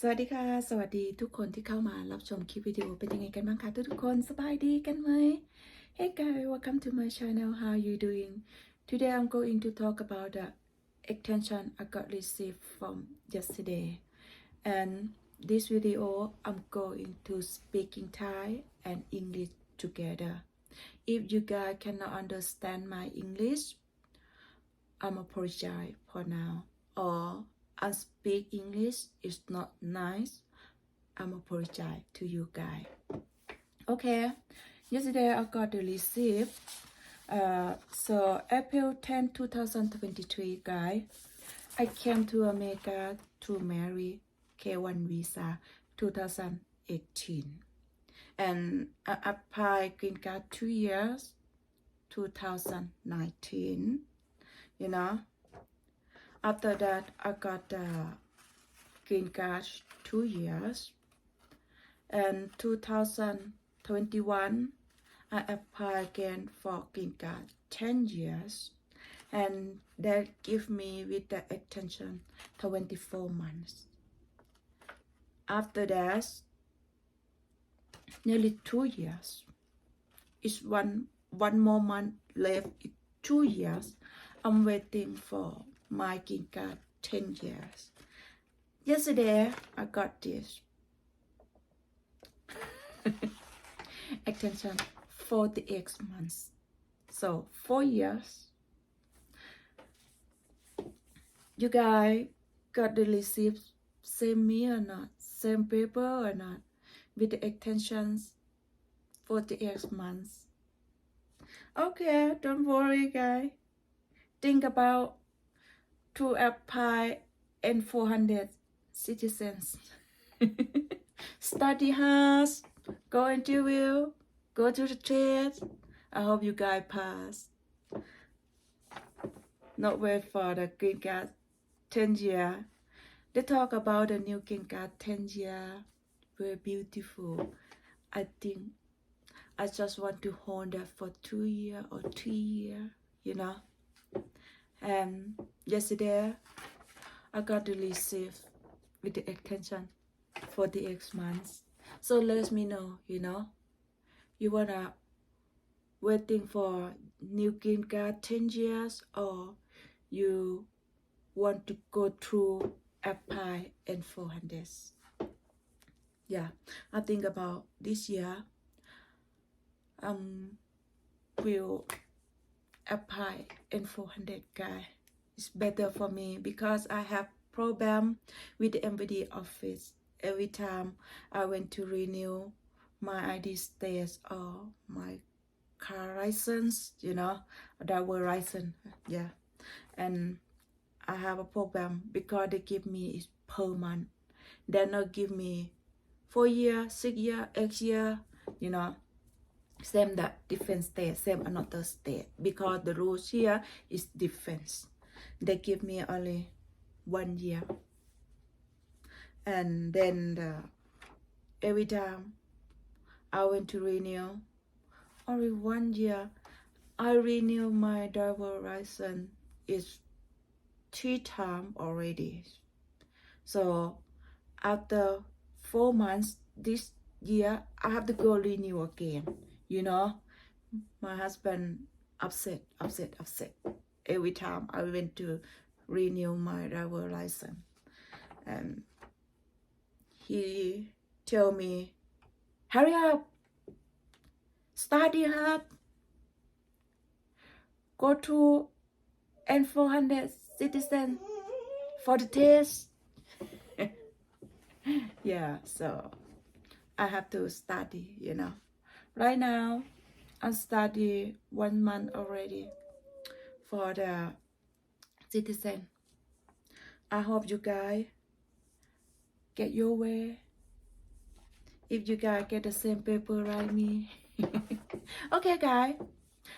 สวัสดีค่ะ สวัสดีทุกคนที่เข้ามารับชมคลิปวิดีโอเป็นยังไงกันบ้างคะทุกๆคนสบายดีกันไหม Hey guys welcome to my channel how you doing Today I'm going to talk about the extension I got received from yesterday and this video I'm going to speaking Thai and English together If you guys cannot understand my English I'm apologize for now or I speak English is not nice. I'm apologize to you guys. Okay, yesterday I got the receipt. Uh, so April 10, 2023, guys. I came to America to marry K1 visa 2018. And I applied green card two years, 2019. You know, after that, I got the green card two years. And 2021, I applied again for green card 10 years. And that give me with the extension 24 months. After that, nearly two years. It's one one more month left. It's two years. I'm waiting for my green card 10 years. Yesterday, I got this extension 48 months. So, four years. You guys got the receipt same me or not? Same paper or not? With the extensions 48 months. Okay, don't worry, guys. Think about to apply and 400 citizens. Study hard, go interview, go to the test. I hope you guys pass. Not wait for the green card 10 year. They talk about the new green card 10 year. Very beautiful. I think I just want to hold that for two year or three year, you know. And yesterday, I got receipt with the extension for the X months. So let me know, you know, you wanna waiting for new green card 10 years or you want to go through apply and 400. Yeah, I think about this year. Um, will apply in 400 guy it's better for me because i have problem with the MVD office. Every time i went to renew my id status or my car license you know driver license yeah. And i have a problem because they give me is per month. They not give me four year six year eight year you know. Same that different state, same another state because the rules here is different. They give me only one year, and then the, every time I went to renew, only one year. I renew my driver license is three times already. So after four months this year, I have to go renew again you know my husband upset upset upset every time i went to renew my driver license. And he tell me hurry up. Study hard. Go to n400 citizen for the test. Yeah so i have to study you know. Right now, I study one month already for the citizen. I hope you guys get your way. If you guys get the same paper like me. okay, guys.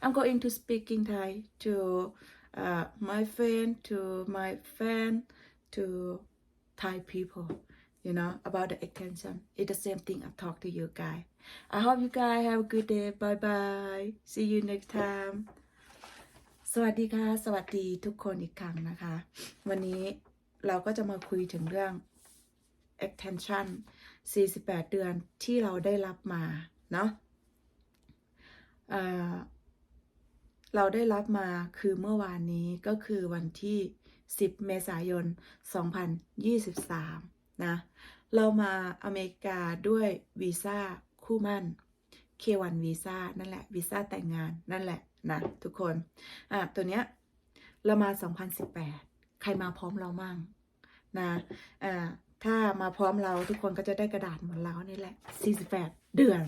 I'm going to speak in Thai to uh, my friend, to my fan, to Thai people. You know about the extension. It's the same thing I talk to you guys. I hope you guys have a good day. Bye bye. See you next time. สวัสดีค่ะ สวัสดีทุกคนอีกครั้งนะคะ วันนี้เราก็จะมาคุยถึงเรื่อง extension 48 เดือนที่เราได้รับมาเนาะเเราได้รับมาคือเมื่อวานนี้ก็คือวันที่ 10 เมษายน 2023 นะ เรามาอเมริกาด้วยวีซ่าคู่มั่น K1 วีซ่านั่นแหละวีซ่าแต่งงานนั่นแหละ นะทุกคนอะตัวเนี้ยเรามา 2018 ใครมาพร้อมเรามั่งนะอ่าถ้ามาพร้อมเราทุกคนก็จะได้กระดาษเหมือนเรานี่แหละ 48 เดือน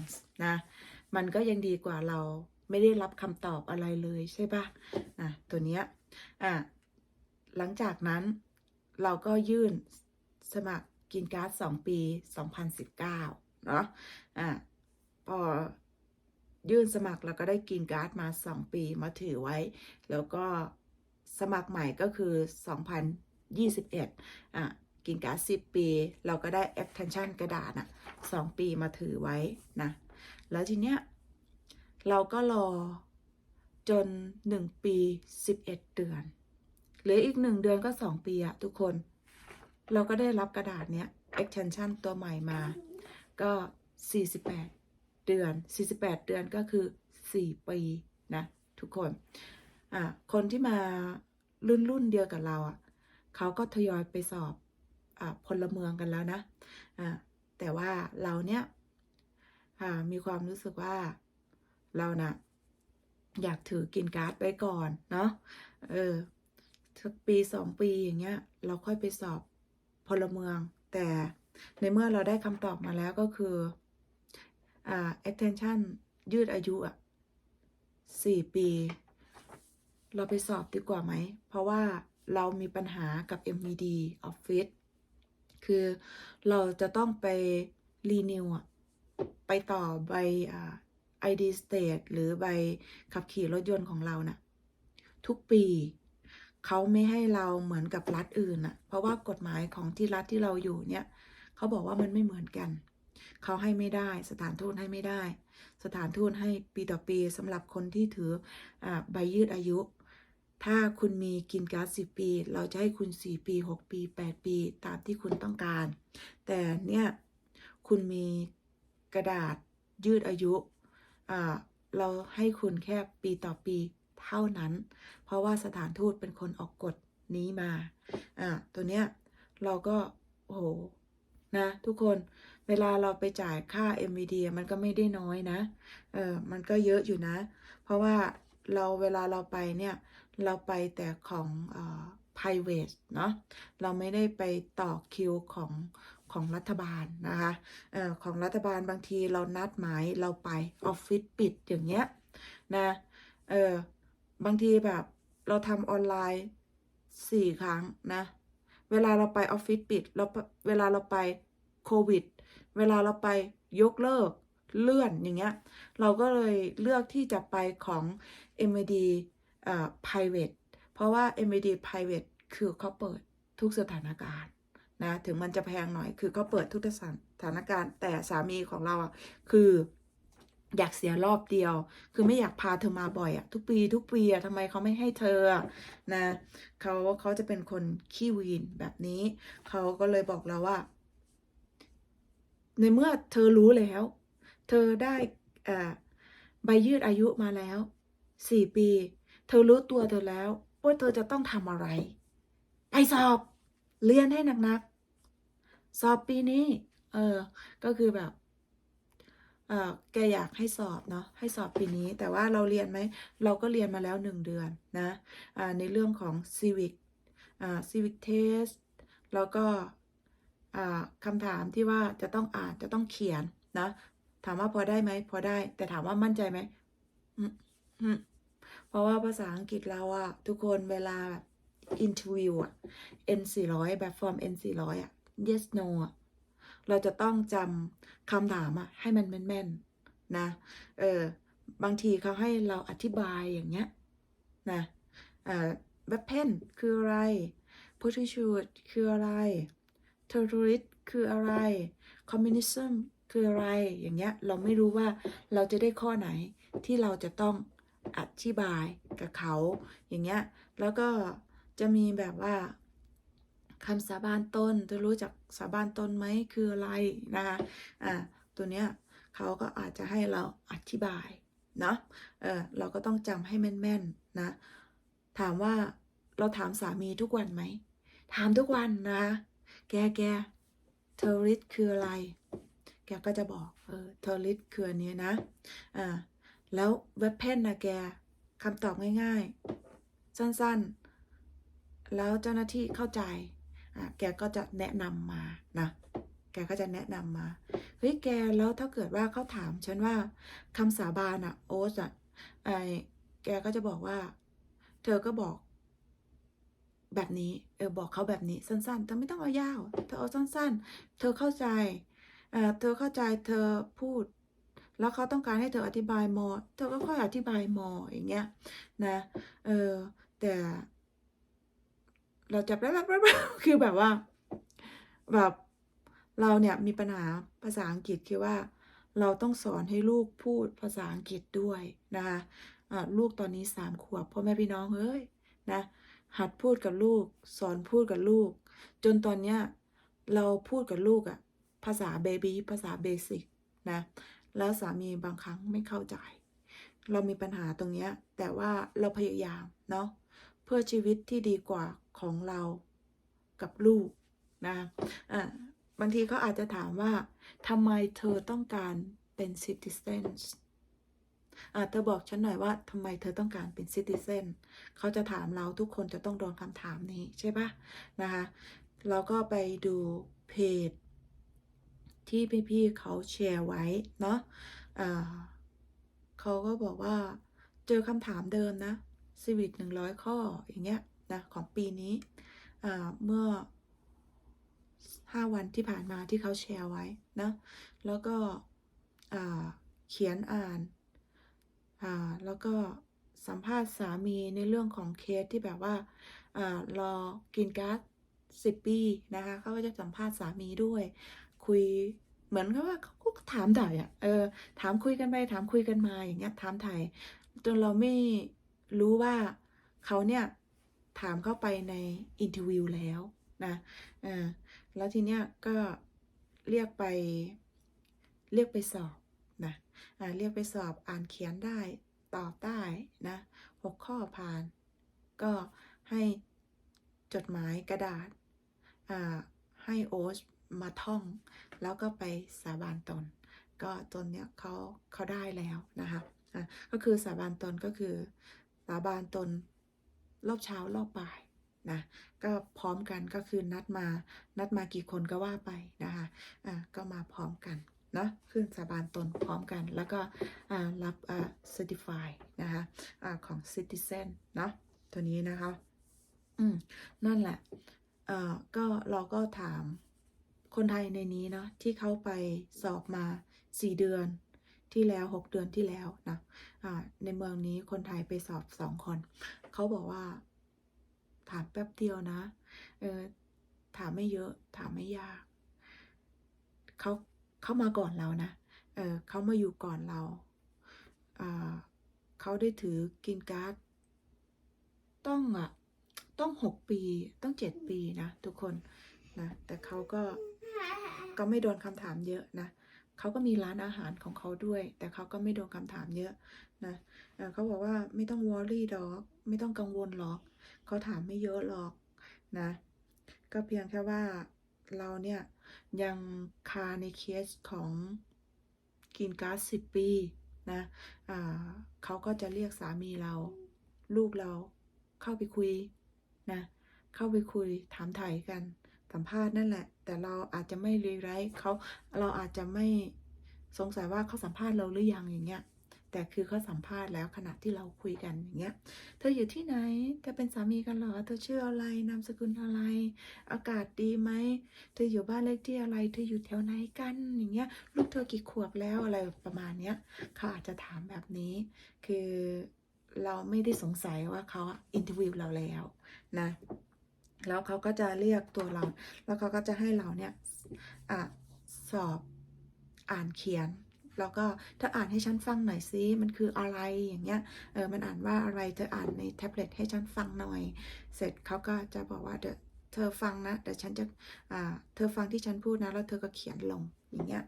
นะ มันก็ยังดีกว่าเราไม่ได้รับคำตอบอะไรเลยใช่ปะนะตัวเนี้ยอะหลังจากนั้นเราก็ยื่นสมัครกินการ์ด 2 ปี 2019 เนาะอะ ยื่นสมัครแล้วก็ได้กินการ์ดมา 2 ปีมาถือไว้ แล้วก็สมัครใหม่ก็คือ 2021อะกินการ์ด10 ปี เราก็ได้ extension กระดาษอะ2ปีมาถือไว้นะ แล้วทีเนี้ยเราก็รอจน 1 ปี 11 เดือน เหลืออีก 1 เดือนก็ 2 ปีอะทุกคน เราก็ได้รับกระดาษเนี้ย extension ตัวใหม่มา ก็ 48 เดือน 48 เดือนก็คือ 4 ปีนะ ทุกคน อะคนที่มารุ่นรุ่นเดียวกับเราอะเขาก็ทยอยไปสอบ อ่า พลเมืองกันแล้วนะ อ่า แต่ว่าเราเนี้ยอ่า มีความรู้สึกว่าเรานะ่ะอยากถือกินการ์ดไว้ก่อนเนาะ เออสักปีสองปีอย่างเงี้ย เราค่อยไปสอบพลเมือง แต่ในเมื่อเราได้คำตอบมาแล้วก็คือ อ่า extension ยืดอายุอะสี่ปี เราไปสอบดีกว่าไหม เพราะว่าเรามีปัญหากับ MVD Office คือเราจะต้องไปรีนิวอะไปต่อใบอ่า ID State หรือใบขับขี่รถยนต์ของเรานะ่ะ ทุกปีเขาไม่ให้เราเหมือนกับรัฐอื่นน่ะเพราะว่ากฎหมายของที่รัฐที่เราอยู่เนี่ยเขาบอกว่ามันไม่เหมือนกัน เขาให้ไม่ได้ สถานทูตให้ไม่ได้ สถานทูตให้ปีต่อปีสำหรับคนที่ถืออใบยืดอายุ ถ้าคุณมีกินการ์ดสิปี เราจะให้คุณ 4 ปี 6 ปี 8 ปี ตามที่คุณต้องการ แต่เนี่ยคุณมีกระดาษยืดอายุ เราให้คุณแค่ปีต่อปีเท่านั้น เพราะว่าสถานทูตเป็นคนออกกฎนี้มา อ่า ตัวเนี้ยเราก็ โอ้โห นะ ทุกคน เวลาเราไปจ่ายค่า MVD มันก็ไม่ได้น้อยนะ เออ มันก็เยอะอยู่นะ เพราะว่าเราเวลาเราไปเนี่ย เราไปแต่ของเอ่อ private เนาะ เราไม่ได้ไปต่อคิวของของรัฐบาลนะคะเอ่อของรัฐบาลบางทีเรานัดหมายเราไปออฟฟิศปิดอย่างเงี้ยนะ เออบางทีแบบเราทำออนไลน์สี่ครั้งนะ เวลาเราไปออฟฟิศปิดเราเวลาเราไปโควิด เวลาเราไปยกเลิกเลื่อนอย่างเงี้ย เราก็เลยเลือกที่จะไปของ MAD เอ่อ private เพราะว่า MAD private คือเขาเปิดทุกสถานการณ์นะ ถึงมันจะแพงหน่อย คือเขาเปิดทุกสถานการณ์ แต่สามีของเราอะ คืออยากเสียรอบเดียว คือไม่อยากพาเธอมาบ่อยอะทุกปีทุกปีอะทำไมเขาไม่ให้เธอนะเขาเขาจะเป็นคนขี้วีนแบบนี้ เขาก็เลยบอกเราว่า ในเมื่อเธอรู้แล้ว เธอได้ใบยืดอายุมาแล้วสี่ปี เธอรู้ตัวเธอแล้วว่าเธอจะต้องทำอะไร ไปสอบ เรียนให้หนักๆ สอบปีนี้ เออ ก็คือแบบ เออแกอยากให้สอบเนาะ ให้สอบปีนี้ แต่ว่าเราเรียนไหม เราก็เรียนมาแล้วหนึ่งเดือนนะ อ่า ในเรื่องของ civic อ่า civic test แล้วก็ คำถามที่ว่าจะต้องอ่านจะต้องเขียนนะ ถามว่าพอได้ไหมพอได้ แต่ถามว่ามั่นใจไหมเพราะว่าภาษาอังกฤษเราอะทุกคนเวลาแบบ interview อะ N 400แบบ form N 400อะ yes no อะเราจะต้องจำคำถามอะให้มันแม่นๆนะ เออบางทีเขาให้เราอธิบายอย่างเงี้ยนะเออ weapon คืออะไร parachute คืออะไร terrorist คืออะไร communism คืออะไรอย่างเงี้ยเราไม่รู้ว่าเราจะได้ข้อไหนที่เราจะต้องอธิบายกับเขาอย่างเงี้ยแล้วก็จะมีแบบว่าคำสาบานตนเธอรู้จักสาบานตนไหมคืออะไรนะคะอ่าตัวเนี้ยเขาก็อาจจะให้เราอธิบายเนาะเออเราก็ต้องจำให้แม่นๆนะถามว่าเราถามสามีทุกวันไหมถามทุกวันนะ แกแกเทอริสคืออะไร แกก็จะบอก เออเทอริสคืออันเนี้ยนะ อ่า แล้วเว็บเพนนะแกคำตอบง่าย ๆ สั้นๆ แล้วเจ้าหน้าที่เข้าใจ อะแกก็จะแนะนำมา นะ แกก็จะแนะนำมา เฮ้ย แก แล้วถ้าเกิดว่าเขาถามฉันว่าคำสาบานอะโอ๊ตอะไอแกก็จะบอกว่า เธอก็บอก แบบนี้ เออบอกเขาแบบนี้สั้นๆ เธอไม่ต้องเอายาว เธอเอาสั้นๆ เธอเข้าใจ เอ่อเธอเข้าใจ เธอพูด แล้วเขาต้องการให้เธออธิบายมอ เธอก็ค่อยอธิบายมออย่างเงี้ยนะ เออแต่ เราจับแล้วคือแบบว่า แบบเราเนี่ยมีปัญหาภาษาอังกฤษคือว่าเราต้องสอนให้ลูกพูดภาษาอังกฤษด้วยนะคะอ่าลูกตอนนี้สามขวบพ่อแม่พี่น้องเอ้ยนะ หัดพูดกับลูก สอนพูดกับลูก จนตอนเนี้ยเราพูดกับลูกอะภาษาเบบี้ภาษาเบสิกนะแล้วสามีบางครั้งไม่เข้าใจ เรามีปัญหาตรงเนี้ยแต่ว่าเราพยายามเนาะเพื่อชีวิตที่ดีกว่าของเรากับลูกนะอ่าบางทีเขาอาจจะถามว่าทำไมเธอต้องการเป็น citizen อ่า เธอบอกฉันหน่อยว่าทำไมเธอต้องการเป็น citizen เขาจะถามเราทุกคนจะต้องโดนคำถามนี้ใช่ปะนะคะ เราก็ไปดูเพจ ที่พี่ๆเขาแชร์ไว้ เนาะเขาก็บอกว่าเจอคำถามเดิมนะซีวิตหนึ่งร้อยข้ออย่างเงี้ยนะของปีนี้เมื่อห้าวันที่ผ่านมาที่เขาแชร์ไว้นะแล้วก็เขียนอ่าน แล้วก็สัมภาษณ์สามีในเรื่องของเคสที่แบบว่าอ่ารอกินก๊าซสิบปีนะคะเขาก็จะสัมภาษณ์สามีด้วย คุยเหมือนกับว่าเขาก็ถามถ่ายอะเออถามคุยกันไปถามคุยกันมาอย่างเงี้ยถามถ่ายจนเราไม่รู้ว่าเขาเนี่ยถามเข้าไปในอินเทอร์วิวแล้วนะเออแล้วทีเนี้ยก็เรียกไปเรียกไปสอบ เรียกไปสอบอ่านเขียนได้ตอบได้นะหกข้อผ่าน ก็ให้จดหมายกระดาษให้โอ๊ตมาท่อง แล้วก็ไปสาบานตน ก็ตนเนี้ยเขาเขาได้แล้วนะคะะก็คือสาบานตนก็คือสาบานตนรอบเช้ารอบบ่ายนะก็พร้อมกันก็คือนัดมานัดมากี่คนก็ว่าไปนะคะะก็มาพร้อมกัน นะขึ้นสาบานตนพร้อมกัน แล้วก็รับอ่า certify นะคะอ่าของ citizen เนาะตัวนี้นะคะอืมนั่นแหละเอ่อก็เราก็ถามคนไทยในนี้เนาะที่เขาไปสอบมาสี่เดือนที่แล้วหกเดือนที่แล้วนะอ่าในเมืองนี้คนไทยไปสอบสองคน เขาบอกว่า ถามแป๊บเดียวนะเออถามไม่เยอะ ถามไม่ยาก เขา เขามาก่อนเรานะเออเขามาอยู่ก่อนเราอ่าเขาได้ถือกินการ์ดต้องอะต้องหกปีต้องเจ็ดปีนะทุกคนนะแต่เขาก็ก็ไม่โดนคำถามเยอะนะเขาก็มีร้านอาหารของเขาด้วย แต่เขาก็ไม่โดนคำถามเยอะนะเอ่อเขาบอกว่าไม่ต้องวอรี่ดอกไม่ต้องกังวลหรอกเขาถามไม่เยอะหรอกนะ ก็เพียงแค่ว่า เราเนี่ย ยังคาในเคสของกินก๊าซสิบปีนะเขาก็จะเรียกสามีเรา ลูกเราเข้าไปคุยนะเข้าไปคุยถามถ่ายกันสัมภาษณ์นั่นแหละ แต่เราอาจจะไม่รีไรเขาเราอาจจะไม่สงสัยว่าเขาสัมภาษณ์เราหรือยังอย่างเงี้ย แต่คือเขาสัมภาษณ์แล้วขณะที่เราคุยกันอย่างเงี้ย เธออยู่ที่ไหนเธอเป็นสามีกันเหรอ เธอชื่ออะไร นามสกุลอะไร อากาศดีไหม เธออยู่บ้านเลขที่อะไร เธออยู่แถวไหนกันอย่างเงี้ย ลูกเธอกี่ขวบแล้วอะไรประมาณเนี้ยเขาอาจจะถามแบบนี้ คือเราไม่ได้สงสัยว่าเขาอินเทอร์วิวเราแล้วนะ แล้วเขาก็จะเรียกตัวเรา แล้วเขาก็จะให้เราเนี่ยอะสอบอ่านเขียน แล้วก็ถ้าอ่านให้ฉันฟังหน่อยซิมันคืออะไรอย่างเงี้ยเออมันอ่านว่าอะไรเธออ่านในแท็บเล็ตให้ฉันฟังหน่อย เสร็จเขาก็จะบอกว่าเดี๋ยวเธอฟังนะแต่ฉันจะอ่าเธอฟังที่ฉันพูดนะ แล้วเธอก็เขียนลงอย่างเงี้ย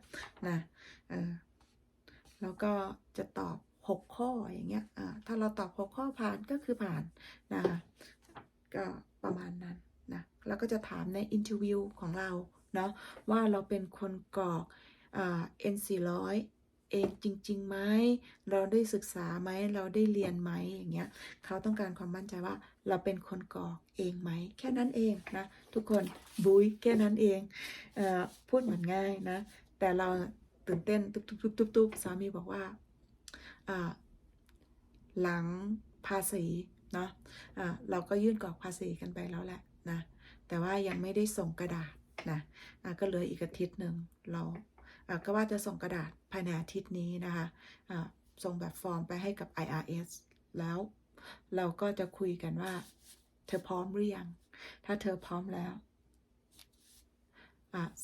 นะเออแล้วก็จะตอบหกข้ออย่างเงี้ยอ่าถ้าเราตอบหกข้อผ่านก็คือผ่านนะคะก็ประมาณนั้นนะแล้วก็จะถามในอินเทอร์วิวของเราเนาะว่าเราเป็นคนกรอกอ่า N400 เองจริงๆไหมเราได้ศึกษาไหมเราได้เรียนไหมอย่างเงี้ยเขาต้องการความมั่นใจว่าเราเป็นคนกรอกเองไหม แค่นั้นเองนะทุกคนบุยแค่นั้นเองเออพูดเหมือนง่ายนะ แต่เราตื่นเต้นตุบตุบตุบตุบตุบสามีบอกว่าอ่าหลังภาษีเนาะอ่าเราก็ยื่นกรอกภาษีกันไปแล้วแหละนะแต่ว่ายังไม่ได้ส่งกระดาษนะอ่าก็เหลืออีกอาทิตย์หนึ่งเราอ่า ก็ว่าจะส่งกระดาษภายในอาทิตย์นี้นะคะส่งแบบฟอร์มไปให้กับ IRS แล้วเราก็จะคุยกันว่า เธอพร้อมหรือยัง ถ้าเธอพร้อมแล้ว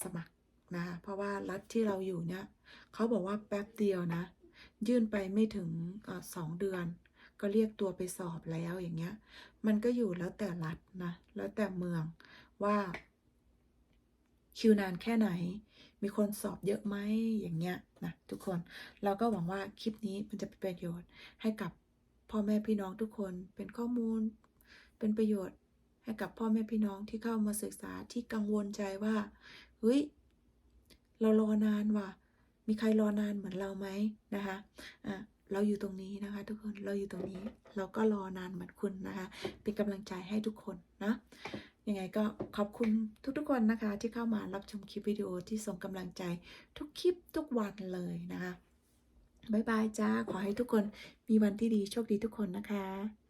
สมัครนะคะเพราะว่ารัฐที่เราอยู่เนี่ยเขาบอกว่าแป๊บเดียวนะ ยื่นไปไม่ถึงอสองเดือน ก็เรียกตัวไปสอบแล้วอย่างเงี้ย มันก็อยู่แล้วแต่รัฐนะ แล้วแต่เมืองว่าคิวนานแค่ไหน มีคนสอบเยอะไหมอย่างเงี้ยนะทุกคนเราก็หวังว่าคลิปนี้มันจะเป็นประโยชน์ให้กับพ่อแม่พี่น้องทุกคนเป็นข้อมูล เป็นประโยชน์ให้กับพ่อแม่พี่น้องที่เข้ามาศึกษาที่กังวลใจว่าเฮ้ยเรารอนานว่ะ มีใครรอนานเหมือนเราไหมนะคะอะเราอยู่ตรงนี้นะคะ ทุกคนเราอยู่ตรงนี้ เราก็รอนานเหมือนคุณนะคะ เป็นกำลังใจให้ทุกคนนะ ยังไงก็ขอบคุณทุกๆคนนะคะ ที่เข้ามารับชมคลิปวิดีโอที่ส่งกำลังใจทุกคลิปทุกวันเลยนะคะบ๊ายบายจ้า ขอให้ทุกคนมีวันที่ดีโชคดีทุกคนนะคะ